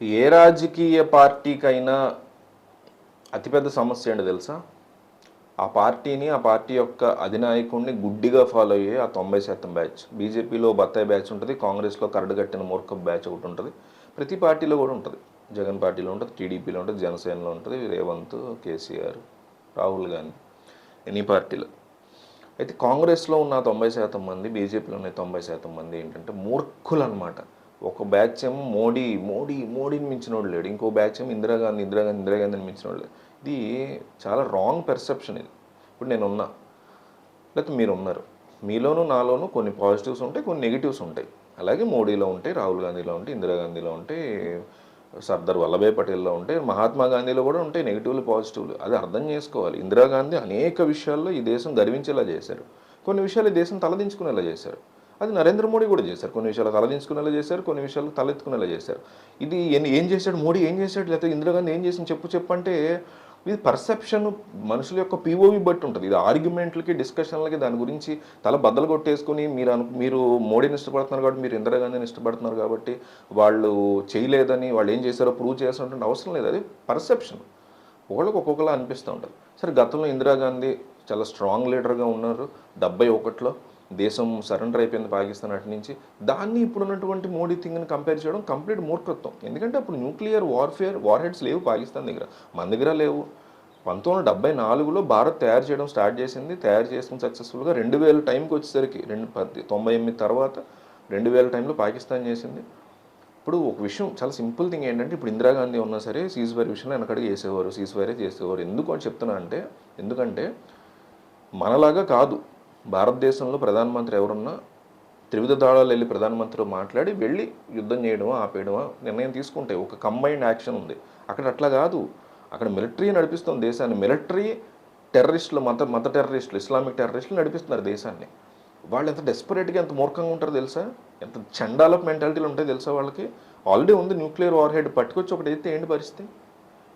ఏ రాజకీయ పార్టీకైనా అతిపెద్ద సమస్య ఏంటి తెలుసా? ఆ పార్టీని ఆ పార్టీ యొక్క అధినాయకుడిని గుడ్డిగా ఫాలో అయ్యే ఆ తొంభై శాతం బ్యాచ్. బీజేపీలో బత్తాయి బ్యాచ్ ఉంటుంది కాంగ్రెస్లో కరడుగట్టిన మూర్ఖ బ్యాచ్ ఒకటి ఉంటుంది. ప్రతి పార్టీలో కూడా ఉంటుంది. జగన్ పార్టీలో ఉంటుంది టీడీపీలో ఉంటుంది జనసేనలో ఉంటుంది రేవంత్ కేసీఆర్ రాహుల్ గాంధీ ఎనీ పార్టీలో. అయితే కాంగ్రెస్లో ఉన్న తొంభై శాతం మంది బీజేపీలో ఉన్న తొంభై శాతం మంది ఏంటంటే మూర్ఖులు అనమాట ఒక బ్యాచ్ ఏమో మోడీ మోడీ మోడీని మించిన వాడు లేడు. ఇంకో బ్యాచ్ ఏమో ఇందిరాగాంధీ ఇందిరాగాంధీ ఇందిరాగాంధీని మించిన వాడు లేడు. ఇది చాలా రాంగ్ పెర్సెప్షన్ ఇది. ఇప్పుడు నేను ఉన్నా. లేకపోతే మీరు ఉన్నారు. మీలోనూ నాలోనూ కొన్ని పాజిటివ్స్ ఉంటాయి కొన్ని నెగిటివ్స్ ఉంటాయి. అలాగే మోడీలో ఉంటాయి రాహుల్ గాంధీలో ఉంటాయి ఇందిరాగాంధీలో ఉంటాయి సర్దార్ వల్లభాయ్ పటేల్లో ఉంటాయి మహాత్మా గాంధీలో కూడా ఉంటాయి నెగిటివ్లు పాజిటివ్లు అది అర్థం చేసుకోవాలి. ఇందిరాగాంధీ అనేక విషయాల్లో ఈ దేశం గర్వించేలా చేశారు. కొన్ని విషయాలు ఈ దేశం తలదించుకునేలా చేశారు. అది నరేంద్ర మోడీ కూడా చేశారు. కొన్ని విషయాలు తలదించుకునేలా చేశారు కొన్ని విషయాలు తలెత్తుకునేలా చేశారు. ఇది ఏం- చేశాడు మోడీ? ఏం చేశాడు? లేకపోతే ఇందిరాగాంధీ ఏం చేసింది? చెప్పు చెప్పంటే ఇది పర్సెప్షన్ మనుషుల యొక్క పిఓవి బట్టి ఉంటుంది. ఇది ఆర్గ్యుమెంట్లకి డిస్కషన్లకి దాని గురించి తల బద్దలు కొట్టేసుకుని మీరు అను మీరు మోడీని ఇష్టపడుతున్నారు కాబట్టి మీరు ఇందిరాగాంధీని ఇష్టపడుతున్నారు కాబట్టి వాళ్ళు చేయలేదని వాళ్ళు ఏం చేశారో ప్రూవ్ చేస్తున్నటువంటి అవసరం లేదు. అది పర్సెప్షన్. ఒకళ్ళకి ఒక్కొక్కలా అనిపిస్తూ ఉంటుంది. సరే గతంలో ఇందిరాగాంధీ చాలా స్ట్రాంగ్ లీడర్గా ఉన్నారు. డెబ్బై ఒకటిలో దేశం సరెండర్ అయిపోయింది పాకిస్తాన్ అటు నుంచి. దాన్ని ఇప్పుడు ఉన్నటువంటి మోడీ థింగ్ని కంపేర్ చేయడం కంప్లీట్ మూర్ఖత్వం. ఎందుకంటే అప్పుడు న్యూక్లియర్ వార్ఫేర్ వార్ హెడ్స్ లేవు పాకిస్తాన్ దగ్గర. మన దగ్గర లేవు. పంతొమ్మిది వందల డెబ్బై నాలుగులో భారత్ తయారు చేయడం స్టార్ట్ చేసింది. తయారు చేసిన సక్సెస్ఫుల్గా రెండు వేల టైంకి వచ్చేసరికి రెండు పది తొంభై ఎనిమిది తర్వాత రెండు వేల టైంలో పాకిస్తాన్ చేసింది. ఇప్పుడు ఒక విషయం చాలా సింపుల్ థింగ్ ఏంటంటే ఇప్పుడు ఇందిరాగాంధీ ఉన్నా సరే సీజ్ వైర్ విషయంలో వెనకడికి చేసేవారు సీజ్ వైరే చేసేవారు. ఎందుకు అని చెప్తున్నా అంటే ఎందుకంటే మనలాగా కాదు. భారతదేశంలో ప్రధానమంత్రి ఎవరున్నా త్రివిధ దాళాలు వెళ్ళి ప్రధానమంత్రితో మాట్లాడి వెళ్ళి యుద్ధం చేయడమా ఆపేయడమా నిర్ణయం తీసుకుంటాయి ఒక కంబైన్డ్ యాక్షన్ ఉంది. అక్కడ అట్లా కాదు. అక్కడ మిలిటరీ నడిపిస్తుంది దేశాన్ని. మిలిటరీ టెర్రరిస్టులు మత మత టెర్రరిస్టులు ఇస్లామిక్ టెర్రరిస్టులు నడిపిస్తున్నారు దేశాన్ని. వాళ్ళు ఎంత డెస్పరేట్గా ఎంత మూర్ఖంగా ఉంటారో తెలుసా? ఎంత చండాలప్ మెంటాలిటీలు ఉంటాయి తెలుసా వాళ్ళకి? ఆల్రెడీ ఉంది న్యూక్లియర్ వార్ హెడ్ పట్టుకొచ్చి ఒకటి అయితే ఏంటి పరిస్థితి?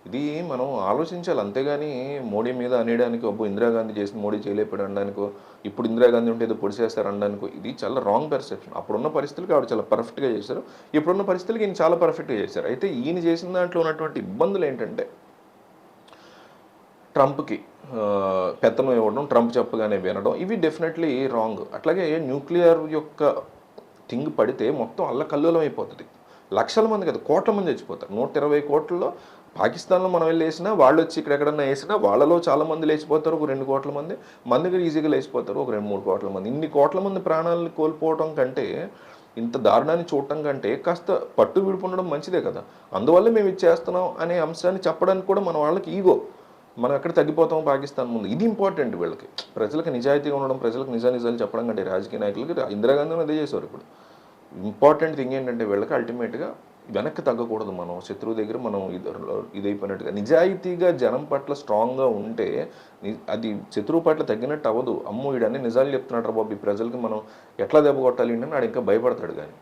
ఇది మనం ఆలోచించాలి. అంతేగాని మోడీ మీద అనేయడానికి అబ్బో ఇందిరాగాంధీ చేసి మోడీ చేయలేపాడు అనడానికో ఇప్పుడు ఇందిరాగాంధీ ఉంటే ఏదో పొడి చేస్తారు అనడానికో ఇది చాలా రాంగ్ పర్సెప్షన్ అప్పుడున్న పరిస్థితులకి ఆవిడ చాలా పర్ఫెక్ట్గా చేశారు. ఇప్పుడున్న పరిస్థితులకి ఈయన చాలా పర్ఫెక్ట్గా చేశారు. అయితే ఈయన చేసిన దాంట్లో ఉన్నటువంటి ఇబ్బందులు ఏంటంటే ట్రంప్కి పెత్తనం ఇవ్వడం ట్రంప్ చెప్పగానే వినడం ఇవి డెఫినెట్లీ రాంగ్ అట్లాగే న్యూక్లియర్ యొక్క థింగ్ పడితే మొత్తం అల్లకల్లోలం అయిపోతుంది. లక్షల మంది కదా కోట్ల మంది చచ్చిపోతారు. నూట ఇరవై కోట్లలో పాకిస్తాన్లో మనం వెళ్ళి వేసినా వాళ్ళు వచ్చి ఇక్కడ ఎక్కడన్నా వేసినా వాళ్ళలో చాలా మంది లేచిపోతారు ఒక రెండు కోట్ల మంది. మన దగ్గర ఈజీగా లేచిపోతారు ఒక రెండు మూడు కోట్ల మంది. ఇన్ని కోట్ల మంది ప్రాణాలను కోల్పోవడం కంటే ఇంత దారుణాన్ని చూడటం కంటే కాస్త పట్టు విడిపుండడం మంచిదే కదా. అందువల్ల మేము ఇది చేస్తున్నాం అనే అంశాన్ని చెప్పడానికి కూడా మన వాళ్ళకి ఈగో. మనం ఎక్కడ తగ్గిపోతాం పాకిస్తాన్ ముందు. ఇది ఇంపార్టెంట్ వీళ్ళకి. ప్రజలకు నిజాయితీగా ఉండడం ప్రజలకు నిజా నిజాలు చెప్పడం కంటే రాజకీయ నాయకులకి ఇందిరాగాంధీ అదే చేసేవారు ఇప్పుడు. ఇంపార్టెంట్ థింగ్ ఏంటంటే వీళ్ళకి అల్టిమేట్గా వెనక్కి తగ్గకూడదు మనం. శత్రువు దగ్గర మనం ఇది ఇదైపోయినట్టుగా. నిజాయితీగా జనం పట్ల స్ట్రాంగ్గా ఉంటే అది శత్రువు పట్ల తగ్గినట్టు అవ్వదు అమ్మో వీడన్నీ నిజాలు చెప్తున్నాడు రా బాబు. ఈ ప్రజలకి మనం ఎట్లా దెబ్బ కొట్టాలి? అంటే వాడు ఇంకా భయపడతాడు కానీ